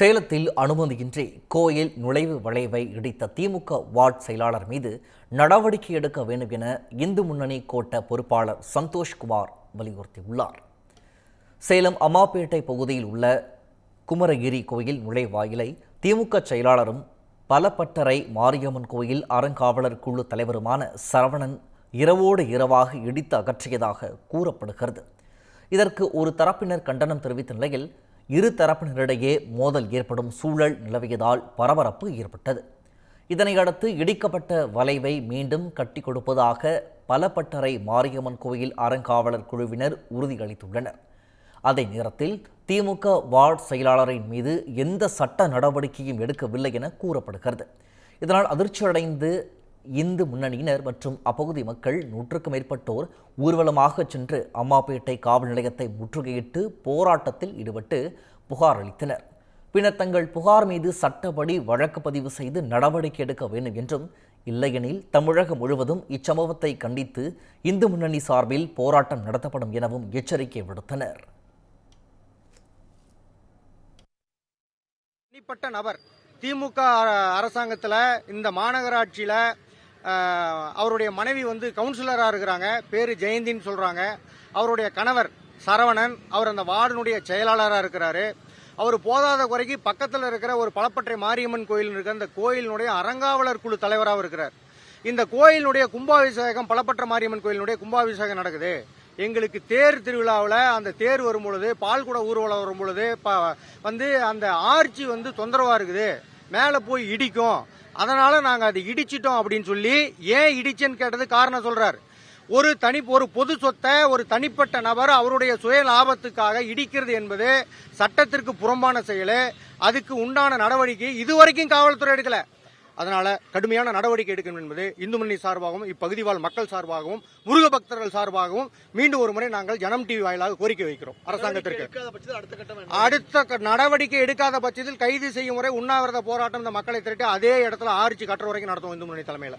சேலத்தில் அனுமதியின்றி கோயில் நுழைவு வளைவை இடித்த திமுக வார்டு செயலாளர் மீது நடவடிக்கை எடுக்க வேண்டும் என இந்து முன்னணி கோட்ட பொறுப்பாளர் சந்தோஷ்குமார் வலியுறுத்தியுள்ளார். சேலம் அம்மாப்பேட்டை பகுதியில் உள்ள குமரகிரி கோயில் நுழைவாயிலை திமுக செயலாளரும் பலப்பட்டறை மாரியம்மன் கோயில் அறங்காவலர் குழு தலைவருமான சரவணன் இரவோடு இரவாக இடித்து அகற்றியதாக கூறப்படுகிறது. இதற்கு ஒரு தரப்பினர் கண்டனம் தெரிவித்த நிலையில் இரு தரப்பினரிடையே மோதல் ஏற்படும் சூழல் நிலவியதால் பரபரப்பு ஏற்பட்டது. இதனையடுத்து இடிக்கப்பட்ட வளைவை மீண்டும் கட்டி கொடுப்பதாக பலப்பட்டறை மாரியம்மன் கோயில் அறங்காவலர் குழுவினர் உறுதியளித்துள்ளனர். அதே நேரத்தில் திமுக வார்டு செயலாளரின் மீது எந்த சட்ட நடவடிக்கையும் எடுக்கவில்லை என கூறப்படுகிறது. இதனால் அதிர்ச்சியடைந்து இந்து முன்னணியினர் மற்றும் அப்பகுதி மக்கள் நூற்றுக்கும் மேற்பட்டோர் ஊர்வலமாக சென்று அம்மாப்பேட்டை காவல் நிலையத்தை முற்றுகையிட்டு போராட்டத்தில் ஈடுபட்டு புகார் அளித்தனர். பின்னர் தங்கள் புகார் மீது சட்டப்படி வழக்கு பதிவு செய்து நடவடிக்கை எடுக்க வேண்டும் என்றும் இல்லையெனில் தமிழகம் முழுவதும் இச்சம்பவத்தை கண்டித்து இந்து முன்னணி சார்பில் போராட்டம் நடத்தப்படும் எனவும் எச்சரிக்கை விடுத்தனர். தனிப்பட்ட நபர் திமுக அரசாங்கத்தில் இந்த மாநகராட்சியில் அவருடைய மனைவி வந்து கவுன்சிலராக இருக்கிறாங்க. பேர் ஜெயந்தின்னு சொல்கிறாங்க அவருடைய கணவர் சரவணன். அவர் அந்த வார்டனுடைய செயலாளராக இருக்கிறாரு. அவர் போதாத குறைக்கு பக்கத்தில் இருக்கிற ஒரு பலப்பற்றை மாரியம்மன் கோயில் இருக்கிற அந்த கோயிலினுடைய அறங்காவலர் குழு தலைவராக இருக்கிறார். இந்த கோயிலினுடைய கும்பாபிஷேகம் பலப்பற்ற மாரியம்மன் கோயிலினுடைய கும்பாபிஷேகம் நடக்குது. எங்களுக்கு தேர் திருவிழாவில் அந்த தேர் வரும் பொழுது பால்குட ஊர்வலம் வரும் பொழுது ப- வந்து அந்த ஆர்ச்சி வந்து தொந்தரவாக இருக்குது. மேலே போய் இடிக்கும். அதனால நாங்கள் அதை இடிச்சிட்டோம் அப்படின்னு சொல்லி ஏன் இடிச்சேன்னு கேட்டது காரணம் சொல்றார். ஒரு தனி ஒரு பொது சொத்தை ஒரு தனிப்பட்ட நபர் அவருடைய சுய லாபத்துக்காக இடிக்கிறது என்பது சட்டத்திற்கு புறம்பான செயல். அதுக்கு உண்டான நடவடிக்கை இதுவரைக்கும் காவல்துறை எடுக்கலை. அதனால கடுமையான நடவடிக்கை எடுக்கணும் என்பது இந்து முன்னணி சார்பாகவும் இப்பகுதி வாழ் மக்கள் சார்பாகவும் முருக பக்தர்கள் சார்பாகவும் மீண்டும் ஒரு முறை நாங்கள் ஜனம் டிவி வாயிலாக கோரிக்கை வைக்கிறோம். அரசாங்கத்திற்கு. அடுத்த நடவடிக்கை எடுக்காத பட்சத்தில் கைது செய்யும் முறை உண்ணாவிரத போராட்டம் இந்த மக்களை திரட்டி அதே இடத்துல ஆர்ச்சி கட்டுற வரைக்கும் நடத்துவோம் இந்து முன்னணி தலைமையில.